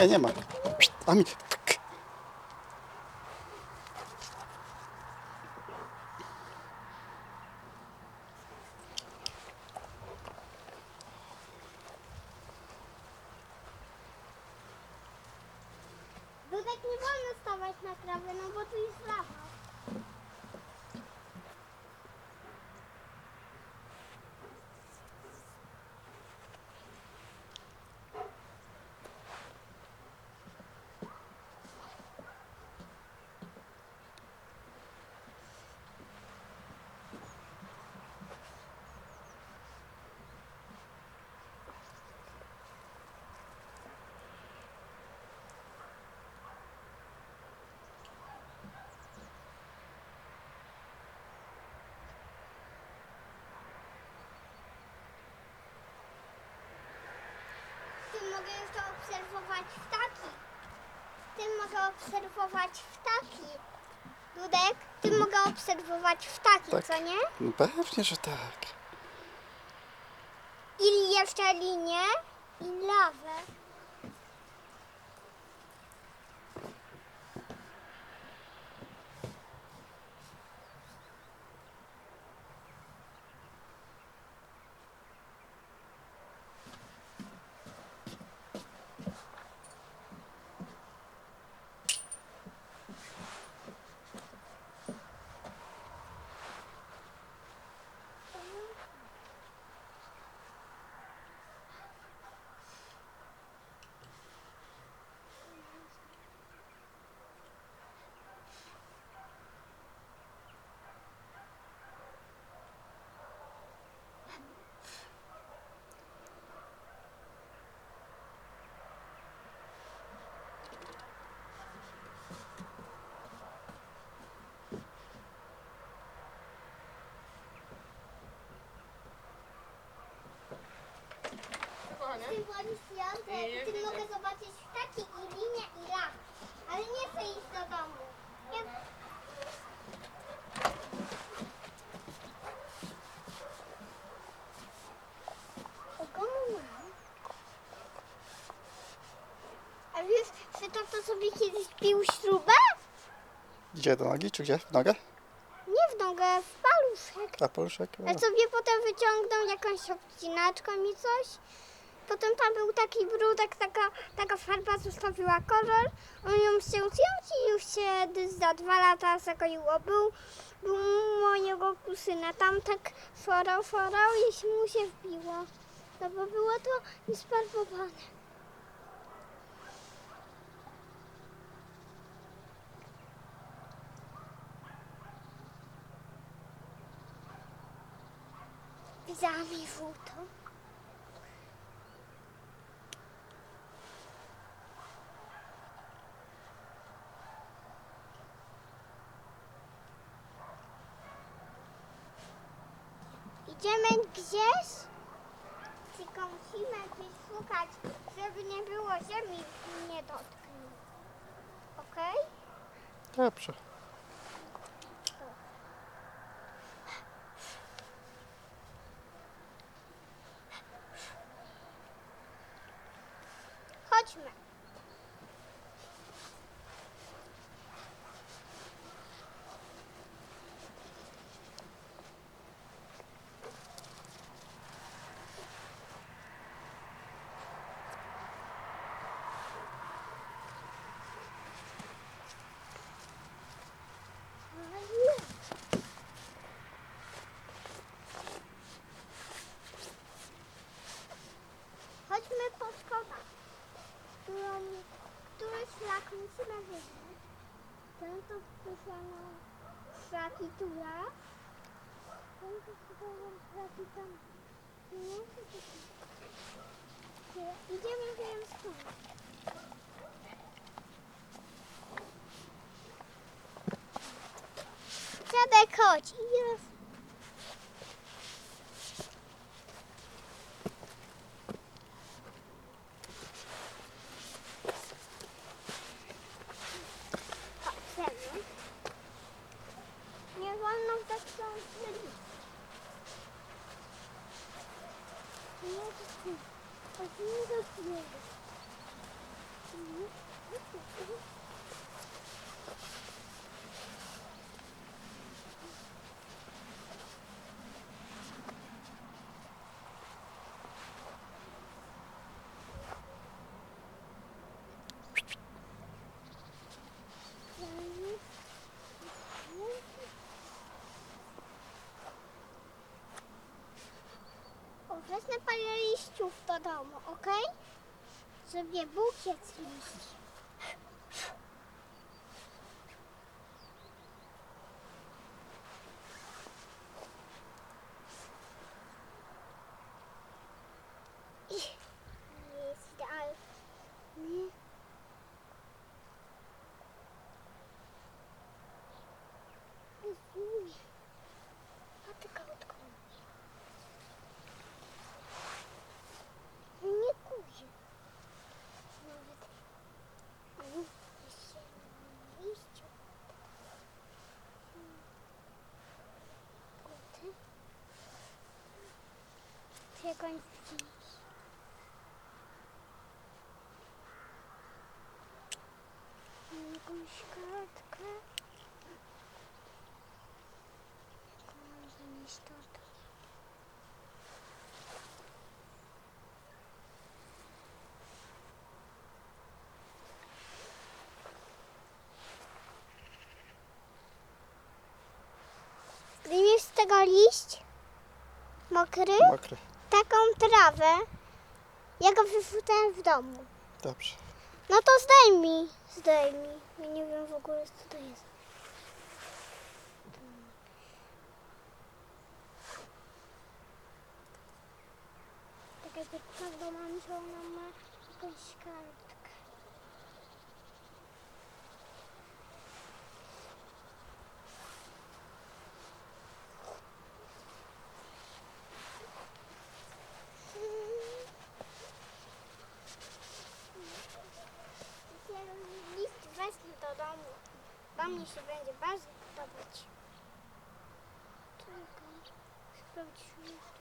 Nie, nie ma. A mi... Dudek nie wolno stawać na trawę, no bo tu jest lawa. Tym mogę jeszcze obserwować ptaki. Tym mogę obserwować ptaki. Dudek, tym mogę obserwować ptaki, Tak. co nie? No pewnie, że tak. I jeszcze linię i lawę. Tym policjantem, tym mogę zobaczyć ptaki i linię i lawę. Ale nie chcę iść do domu. Ja... Komu mam? A wiesz, że tata sobie kiedyś pił śrubę? Gdzie do nogi, czy gdzie? W nogę? Nie w nogę, w paluszek. A paluszek? A sobie potem wyciągnął jakąś obcinaczką i coś. Potem tam był taki brudek, taka, taka farba zostawiła kolor. On ją chciał zdjąć i już się za dwa lata zakoiło. Był, był mojego kusyna. Tam tak forał, forał i się mu się wbiło. No bo było to niesfarbowane. Widziała mi Idziemy gdzieś? Tylko musimy gdzieś szukać, żeby nie było ziemi i nie dotknął. Okej? Dobrze. Chodźmy który szlak musimy wybrać? Ten to wpisano szlaki tura. Ten to wpisano szlaki tam. Nie, to to- Idziemy wiem stąd. Dziadek, chodź. Nie, to ty. Chodźmy do domu, ok? Zrobię bukiet liści. I- Jest idealny. Rozumiem. A ty krótko. Nie kurzy. Nawet ani się liściu. Koty. Czy jakąś gdzieś? Jakąś kartkę. Jaką mam zanieść z tego liść? Mokry? Mokry. Taką trawę. Ja go wyrzucałem w domu. Dobrze. No to zdejmij. Zdejmij. Ja nie wiem w ogóle co to jest. Taka dziewczyna do mamy, że ona ma Помни себе ребята, добычи. Только спрочу.